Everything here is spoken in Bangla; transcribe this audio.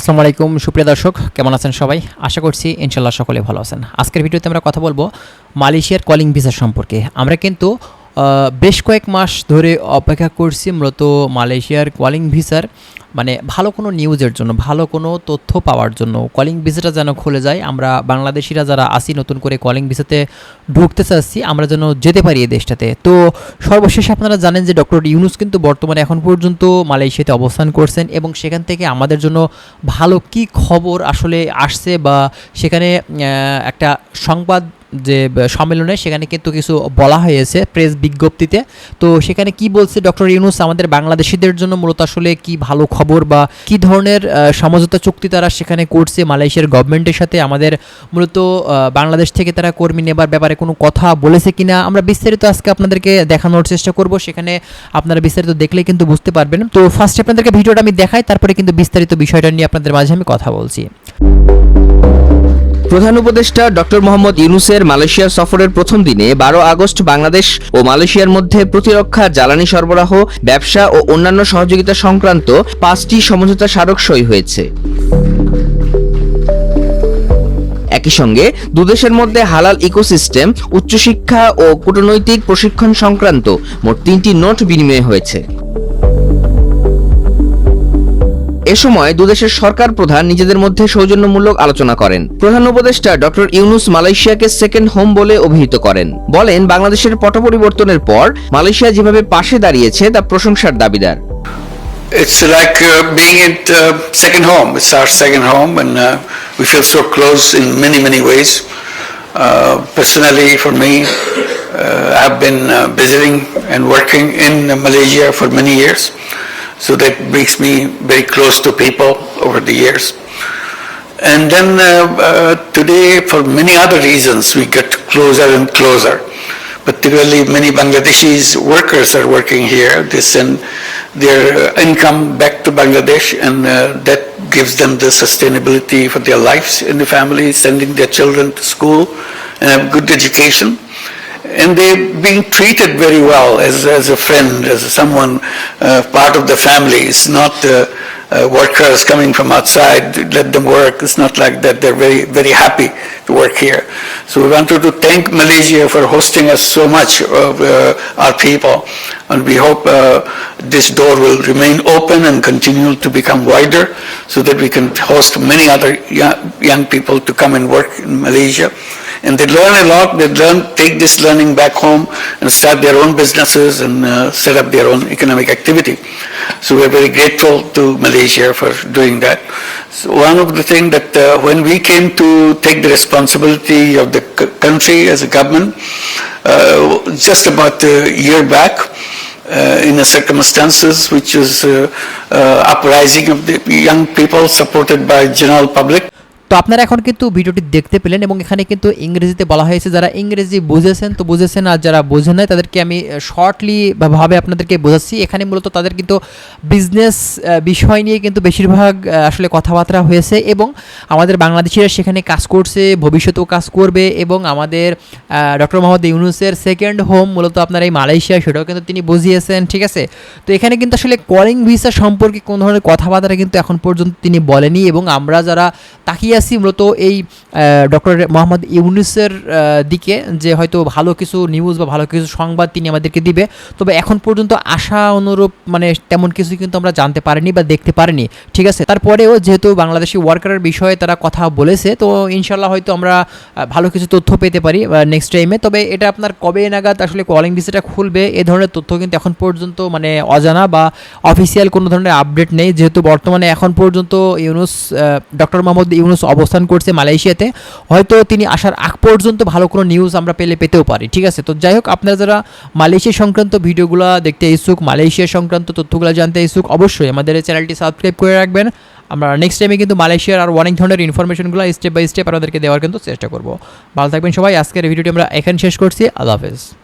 আসসালামু আলাইকুম, সুপ্রিয় দর্শক, কেমন আছেন সবাই? আশা করছি ইনশাল্লাহ সকলে ভালো আছেন। আজকের ভিডিওতে আমরা কথা বলব মালয়েশিয়ার কলিং ভিসা সম্পর্কে। আমরা কিন্তু বেশ কয়েক মাস ধরে অপেক্ষা করছি মূলত মালয়েশিয়ার কলিং ভিসার মানে ভালো কোনো নিউজের জন্য, ভালো কোনো তথ্য পাওয়ার জন্য। কলিং ভিসাটা যেন খুলে যায়, আমরা বাংলাদেশিরা যারা আসি নতুন করে কলিং ভিসাতে ঢুকতে চাচ্ছি, আমরা যেন যেতে পারি এই দেশটাতে। তো সর্বশেষ আপনারা জানেন যে ডক্টর ইউনুস কিন্তু বর্তমানে এখন পর্যন্ত মালয়েশিয়াতে অবস্থান করছেন এবং সেখান থেকে আমাদের জন্য ভালো কি খবর আসলে আসছে বা সেখানে একটা সংবাদ যে সম্মেলনে সেখানে কিন্তু কিছু বলা হয়েছে প্রেস বিজ্ঞপ্তিতে। তো সেখানে কি বলছে ডক্টর ইউনুস? আমাদের বাংলাদেশিদের জন্য মূলত আসলে কি ভালো খবর বা কি ধরনের সমঝোতা চুক্তি তারা সেখানে করছে? মালয়েশিয়ার গভর্নমেন্টের সাথে আমাদের মূলত বাংলাদেশ থেকে তারা কর্মী নেবার ব্যাপারে কোনো কথা বলেছে কিনা? আমরা বিস্তারিত আজকে আপনাদেরকে দেখানোর চেষ্টা করব। সেখানে আপনারা বিস্তারিত দেখলেই কিন্তু বুঝতে পারবেন। তো ফার্স্ট আপনাদেরকে ভিডিওটা আমি দেখাই, তারপরে কিন্তু বিস্তারিত বিষয়টা নিয়ে আপনাদের মাঝে আমি কথা বলছি। প্রধান উপদেষ্টা ডক্টর মোহাম্মদ ইউনুসের মালয়েশিয়া সফরের প্রথম দিনে বারো আগস্ট বাংলাদেশ ও মালয়েশিয়ার মধ্যে প্রতিরক্ষা, জ্বালানি সরবরাহ, ব্যবসা ও অন্যান্য সহযোগিতা সংক্রান্ত পাঁচটি সমঝোতা স্মারক সই হয়েছে। একই সঙ্গে দুদেশের মধ্যে হালাল ইকোসিস্টেম, উচ্চশিক্ষা ও কূটনৈতিক প্রশিক্ষণ সংক্রান্ত মোট তিনটি নোট বিনিময় হয়েছে। এ সময় দুদেশের সরকার প্রধান নিজেদের মধ্যে সৌজন্যমূলক আলোচনা করেন প্রধান উপদেষ্টা ডক্টর ইউনুস মালয়েশিয়াকে সেকেন্ড হোম বলে অভিহিত করেন বলেন বাংলাদেশের পট পরিবর্তনের পর মালয়েশিয়া যেভাবে পাশে দাঁড়িয়েছে তা প্রশংসার দাবিদার It's like uh, being at uh, second home. It's our second home, and uh, we feel so close in many, many ways. Uh, personally, for me, uh, I've been uh, visiting and working in Malaysia for many years, so that brings me very close to people over the years. And then uh, uh, today, for many other reasons, we get closer and closer. Particularly, many Bangladeshis workers are working here. They send their uh, income back to Bangladesh, and uh, that gives them the sustainability for their lives in the family, sending their children to school and have good education and they're being treated very well as, as a friend, as someone uh, part of the family. It's not uh, uh, workers coming from outside, let them work. It's not like that. They're very, very happy to work here. So we wanted to thank Malaysia for hosting us so much of uh, our people. And we hope uh, this door will remain open and continue to become wider so that we can host many other young, young people to come and work in Malaysia and they learn a lot. They learn, take this learning back home and start their own businesses and uh, set up their own economic activity. So we're very grateful to Malaysia for doing that. So one of the things that uh, when we came to take the responsibility of the c- country as a government, uh, just about a year back, uh, in the circumstances which was uh, uh, uprising of the young people supported by general public. তো আপনারা এখন কিন্তু ভিডিওটি দেখতে পেলেন এবং এখানে কিন্তু ইংরেজিতে বলা হয়েছে, যারা ইংরেজি বুঝেছেন তো বুঝেছেন, আর যারা বোঝেন নাই তাদেরকে আমি শর্টলি ভাবে আপনাদেরকে বোঝাচ্ছি। এখানে মূলত তাদের কিন্তু বিজনেস বিষয় নিয়ে কিন্তু বেশিরভাগ আসলে কথাবার্তা হয়েছে এবং আমাদের বাংলাদেশিরা সেখানে কাজ করছে, ভবিষ্যতেও কাজ করবে এবং আমাদের ডক্টর মোহাম্মদ ইউনুসের সেকেন্ড হোম মূলত আপনার এই মালয়েশিয়া, সেটাও কিন্তু তিনি বুঝিয়েছেন, ঠিক আছে? তো এখানে কিন্তু আসলে কলিং ভিসা সম্পর্কে কোনো ধরনের কথাবার্তা কিন্তু এখন পর্যন্ত তিনি বলেনি এবং আমরা যারা তাকিয়ে আছি মূলত এই ডক্টর মোহাম্মদ ইউনুসের দিকে যে হয়তো ভালো কিছু নিউজ বা ভালো কিছু সংবাদ তিনি আমাদেরকে দিবে। তবে এখন পর্যন্ত আশা অনুরূপ মানে তেমন কিছু কিন্তু আমরা জানতে পারিনি বা দেখতে পারিনি। ঠিক আছে? তারপরেও যেহেতু বাংলাদেশি ওয়ার্কারের বিষয়ে তারা কথা বলেছে, তো ইনশাল্লাহ হয়তো আমরা ভালো কিছু তথ্য পেতে পারি নেক্সট টাইমে তবে এটা আপনার কবে নাগাদ আসলে কলিং ভিসাটা খুলবে, এ ধরনের তথ্য কিন্তু এখন পর্যন্ত মানে অজানা বা অফিসিয়াল কোনো ধরনের আপডেট নেই। যেহেতু বর্তমানে এখন পর্যন্ত ইউনুস ডক্টর মোহাম্মদ ইউনুস অবস্থান করছে মালয়েশিয়াতে। হয়তো তিনি আসার আগ পর্যন্ত ভালো কোনো নিউজ আমরা পেলে পেতেও পারি, ঠিক আছে? তো যাই হোক, আপনারা যারা মালয়েশিয়া সংক্রান্ত ভিডিওগুলো দেখতে ইচ্ছুক, মালয়েশিয়া সংক্রান্ত তথ্যগুলো জানতে ইচ্ছুক, অবশ্যই আমাদের এই চ্যানেলটি সাবস্ক্রাইব করে রাখবেন। আমরা নেক্সট টাইমে কিন্তু মালয়েশিয়ার আর অনেক ধরনের ইনফরমেশনগুলো স্টেপ বাই স্টেপ আপনাদেরকে দেওয়ার কিন্তু চেষ্টা করব। ভালো থাকবেন সবাই, আজকের ভিডিওটি আমরা এখানে শেষ করছি, আল্লাহ হাফেজ।